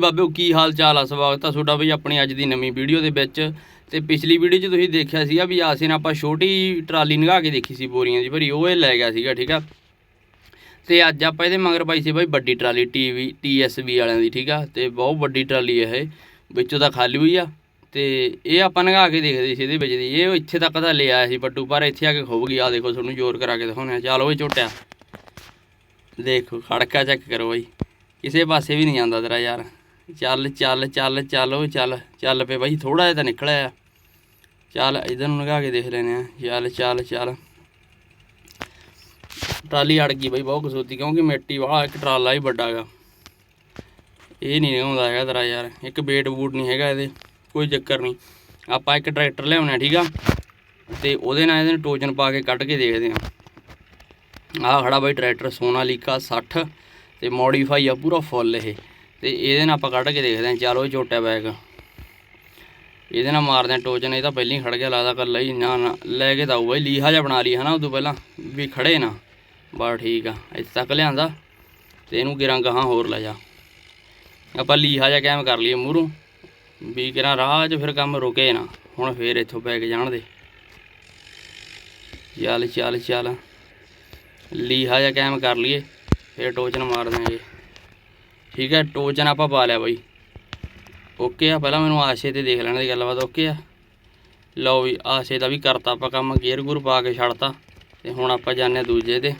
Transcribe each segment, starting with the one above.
ਬਾਬਿਓ ਕੀ ਹਾਲ ਚਾਲ ਆ? ਸਵਾਗਤ ਆ ਤੁਹਾਡਾ ਬਈ ਆਪਣੀ ਅੱਜ ਦੀ ਨਵੀਂ ਵੀਡੀਓ ਦੇ ਵਿੱਚ। ਤੇ ਪਿਛਲੀ ਵੀਡੀਓ 'ਚ ਤੁਸੀਂ ਦੇਖਿਆ ਸੀਗਾ ਵੀ ਆਸੇ ਆਸਿਨ ਆਪਾਂ ਛੋਟੀ ਟਰਾਲੀ ਨਗਾ ਕੇ ਦੇਖੀ ਸੀ ਬੋਰੀਆਂ ਦੀ ਭਰੀ, ਉਹ ਇਹ ਲੈ ਗਿਆ ਸੀਗਾ, ਠੀਕ ਆ? ਤੇ ਅੱਜ ਆਪਾਂ ਇਹਦੇ ਮਗਰ ਪਾਈ ਸੀ ਬਾਈ ਵੱਡੀ ਟਰਾਲੀ ਟੀਵੀ ਟੀਐਸਬੀ ਵਾਲਿਆਂ ਦੀ, ਠੀਕ ਆ? ਤੇ ਬਹੁਤ ਵੱਡੀ ਟਰਾਲੀ ਹੈ ਇਹ, ਵਿੱਚੋਂ ਤਾਂ ਖਾਲੀ ਹੋਈ ਆ। ਤੇ ਇਹ ਆਪਾਂ ਨਗਾ ਕੇ ਦੇਖਦੇ ਸੀ ਇਹਦੇ ਵਿੱਚ ਦੀ। ਇਹ ਇੱਥੇ ਤੱਕ ਤਾਂ ਲੈ ਆਇਆ ਸੀ ਪੱਟੂ, ਪਰ ਇੱਥੇ ਆ ਕੇ ਖੁੱਭ ਗਈ ਆ ਦੇਖੋ, ਤੁਹਾਨੂੰ ਜ਼ੋਰ ਕਰਾ ਕੇ ਦਿਖਾਉਂਦੇ ਆ। ਚੱਲ ਓਏ ਝੋਟਿਆ। ਦੇਖੋ, ਖੜਕਾ ਚੈੱਕ ਕਰੋ ਬਾਈ। ਕਿਸੇ ਪਾਸੇ ਵੀ ਨਹੀਂ ਜਾਂਦਾ ਤੇਰਾ ਯਾਰ। ਚੱਲ ਚੱਲ ਚੱਲ ਚੱਲ ਓ ਚੱਲ ਚੱਲ ਪਏ ਬਾਈ ਥੋੜਾ ਜਿਹਾ ਤਾਂ ਨਿਕਲਿਆ ਆ। ਚੱਲ, ਇਧਰ ਨੂੰ ਲਗਾ ਕੇ ਦੇਖ ਲੈਨੇ ਆ। ਚੱਲ ਚੱਲ ਚੱਲ। ਟਰਾਲੀ ਅੜ ਗਈ ਬਾਈ, ਬਹੁਤ ਕਸੂਤੀ, ਕਿਉਂਕਿ ਮਿੱਟੀ ਵਾਲਾ ਇੱਕ ਟਰਾਲਾ ਹੀ ਵੱਡਾ ਗਾ। ਇਹ ਨਹੀਂ ਹੁੰਦਾ ਹੈਗਾ ਤੇਰਾ ਯਾਰ, ਇੱਕ ਬੇਟ ਬੂਟ ਨਹੀਂ ਹੈਗਾ ਇਹਦੇ, ਕੋਈ ਚੱਕਰ ਨਹੀਂ। ਆਪਾਂ ਇੱਕ ਟਰੈਕਟਰ ਲਿਆਉਣਾ ਠੀਕ ਆ? ਤੇ ਉਹਦੇ ਨਾਲ ਇਹਦੇ ਟੋਜਨ ਪਾ ਕੇ ਕੱਢ ਕੇ ਦੇਖਦੇ ਆ। ਆਹ ਖੜਾ ਬਾਈ ਟਰੈਕਟਰ ਸੋਨਾਲੀਕਾ 60 ਤੇ ਮੋਡੀਫਾਈ ਆ ਪੂਰਾ ਫੁੱਲ ਇਹ। ਤੇ ਇਹਦੇ ਨਾਲ ਆਪਾਂ ਕੱਢ ਕੇ ਦੇਖਦੇ ਹਾਂ। ਚਲੋ ਛੋਟਾ ਬੈਗ ਇਹਦੇ ਨਾਲ ਮਾਰਦੇ ਹਾਂ ਟੋਚਨ ਇਹ ਤਾਂ ਪਹਿਲਾਂ ਹੀ ਖੜ ਗਿਆ, ਲੱਗਦਾ ਕੱਲਾ ਹੀ ਨਾ ਨਾ ਲੈ ਕੇ ਤਾਂ ਆਊ ਬਾਈ ਲੀਹਾ ਜਿਹਾ ਬਣਾ ਲਈ ਹਨਾ ਉਦੋਂ ਪਹਿਲਾਂ, ਵੀ ਖੜੇ ਨਾ। ਬਸ ਠੀਕ ਆ, ਇੱਥੇ ਤੱਕ ਲਿਆਂਦਾ। ਤੇ ਇਹਨੂੰ ਗਿਰਾਂ ਗਾਹਾਂ ਹੋਰ ਲੈ ਜਾ। ਆਪਾਂ ਲੀਹਾ ਜਿਹਾ ਕਾਇਮ ਕਰ ਲਈਏ ਮੂਹਰੋਂ। ਵੀ ਕਿਰਾਂ ਰਾਹ 'ਚ ਫਿਰ ਕੰਮ ਰੁਕੇ ਨਾ। ਹੁਣ ਫੇਰ ਇੱਥੋਂ ਬੈਗ ਜਾਣ ਦੇ। ਚੱਲ ਚੱਲ ਚੱਲ। ਲੀਹਾ ਜਿਹਾ ਕਾਇਮ ਕਰ ਲਈਏ। ਫਿਰ ਟੋਚਨ ਮਾਰ ਦਾਂਗੇ ਠੀਕ ਹੈ ਟੋਚਨ ਆਪਾਂ ਪਾ ਲਿਆ ਬਾਈ। ਓਕੇ ਆ, ਪਹਿਲਾਂ ਮੈਨੂੰ ਆਸ਼ੇ ਤੇ ਦੇਖ ਲੈਣ ਦੀ ਗੱਲਬਾਤ ਓਕੇ ਆ। ਲਓ ਵੀ, ਆਸ਼ੇ ਦਾ ਵੀ ਕਰਤਾ ਆਪਾਂ ਕੰਮ ਗੇਅਰ ਗੁਰ ਪਾ ਕੇ ਛੱਡਤਾ। ਤੇ ਹੁਣ ਆਪਾਂ ਜਾਣੇ ਦੂਜੇ ਤੇ।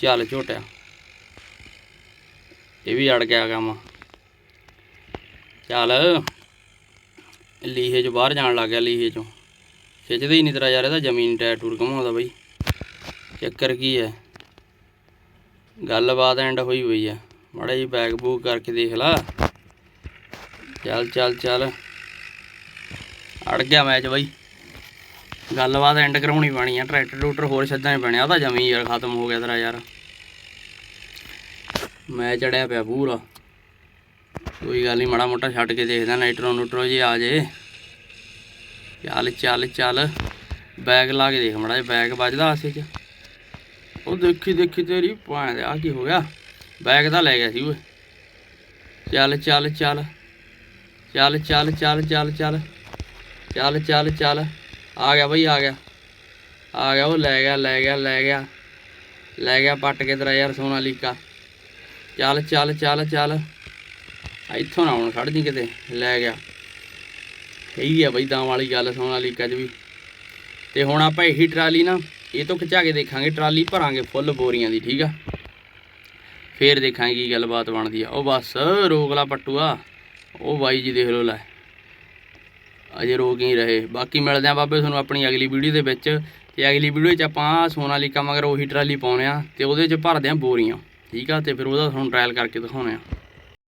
ਚੱਲ ਝੋਟਿਆ। ਇਹ ਵੀ ਅੜ ਗਿਆ ਕੰਮ। ਚੱਲ। ਲੀਹੇ ਚੋਂ ਬਾਹਰ ਜਾਣ ਲੱਗ ਗਿਆ, ਲੀਹੇ ਚੋਂ। ਖਿੱਚਦਾ ਹੀ ਨਹੀਂ ਤੇਰਾ ਯਾਰ ਇਹਦਾ ਜ਼ਮੀਨ ਟਾਇਰ ਟੂਰ ਘਮਾਉਂਦਾ ਬਾਈ। ਚੱਕਰ ਕੀ ਹੈ? ਗੱਲਬਾਤ ਐਂਡ ਹੋਈ ਹੋਈ ਆ। ਮਾੜਾ ਜੀ ਬੈਗ ਬੂਗ ਕਰਕੇ ਦੇਖ ਲਾ। ਚੱਲ ਚੱਲ ਚੱਲ। ਅੜ ਗਿਆ ਮੈਚ ਬਾਈ। ਗੱਲਬਾਤ ਐਂਡ ਕਰਾਉਣੀ ਪੈਣੀ ਆ, ਟਰੈਕਟਰ ਟੂਟਰ ਹੋਰ ਛੱਡਣੇ ਪੈਣੇ ਆ ਤਾਂ ਜਮੀ ਯਾਰ ਖਤਮ ਹੋ ਗਿਆ ਤੇਰਾ ਯਾਰ। ਮੈਂ ਚੜਿਆ ਪਿਆ ਪੂਰਾ। ਕੋਈ ਗੱਲ ਨਹੀਂ, ਮਾੜਾ ਮੋਟਾ ਛੱਡ ਕੇ ਦੇਖਦਾ ਨਾਈਟਰੋ ਨੂਟਰੋ ਜੀ ਆ ਜੇ। ਚੱਲ ਚੱਲ ਚੱਲ। ਬੈਗ ਲਾ ਕੇ ਦੇਖ, ਮਾੜਾ ਜੀ ਬੈਗ ਵੱਜਦਾ ਆਸੇ 'ਚ। ਉਹ ਦੇਖੀ ਦੇਖੀ ਤੇਰੀ ਭਾਂ ਦੇ ਆ ਕੀ ਹੋ ਗਿਆ। ਬੈਗ ਤਾਂ ਲੈ ਗਿਆ ਸੀ ਓਏ। ਚੱਲ ਚੱਲ ਚੱਲ। ਚੱਲ ਚੱਲ ਚੱਲ ਚੱਲ ਚੱਲ। ਚੱਲ ਚੱਲ ਚੱਲ। ਆ ਗਿਆ ਬਈ, ਆ ਗਿਆ। ਆ ਗਿਆ ਉਹ, ਲੈ ਗਿਆ ਲੈ ਗਿਆ ਲੈ ਗਿਆ। ਲੈ ਗਿਆ ਪੱਟ ਕੇ ਤੇਰਾ ਯਾਰ ਸੋਨਾ ਲੀਕਾ। ਚੱਲ ਚੱਲ ਚੱਲ ਚੱਲ। ਇੱਥੋਂ ਨਾ ਹੁਣ ਖੜ ਜੀ ਕਿਤੇ। ਲੈ ਗਿਆ। ਇਹੀ ਆ ਬਈ ਦਾਂ ਵਾਲੀ ਗੱਲ ਸੋਨਾ ਲੀਕਾ 'ਚ ਵੀ। ਤੇ ਹੁਣ ਆਪਾਂ ਇਹੀ ਟਰਾਲੀ ਨਾ, ਇਹ ਤੋਂ ਖਿਚਾ ਕੇ ਦੇਖਾਂਗੇ। ਟਰਾਲੀ ਭਰਾਂਗੇ ਫੁੱਲ ਬੋਰੀਆਂ ਦੀ, ਠੀਕ ਆ? ਫੇਰ ਦੇਖਾਂਗੇ ਕੀ ਗੱਲਬਾਤ ਬਣਦੀ ਆ। ਉਹ ਬਸ, ਰੋਕ ਲਾ ਪੱਟੂਆ। ਉਹ ਬਾਈ ਜੀ ਦੇਖ ਲਓ ਲੈ। ਅਜੇ ਰੋਕ ਹੀ ਰਹੇ। ਬਾਕੀ ਮਿਲਦੇ ਆ ਬਾਬੇ ਤੁਹਾਨੂੰ ਆਪਣੀ ਅਗਲੀ ਵੀਡੀਓ ਦੇ ਵਿੱਚ। ਤੇ ਅਗਲੀ ਵੀਡੀਓ 'ਚ ਆਪਾਂ ਸੋਨਾਲੀਕਾ ਮਗਰ ਉਹੀ ਟਰਾਲੀ ਪਾਉਣੇ ਆ ਤੇ ਉਹਦੇ 'ਚ ਭਰਦੇ ਆ ਬੋਰੀਆਂ। ਠੀਕ ਆ? ਤੇ ਫਿਰ ਉਹਦਾ ਤੁਹਾਨੂੰ ਟ੍ਰਾਇਲ ਕਰਕੇ ਦਿਖਾਉਣੇ ਆ।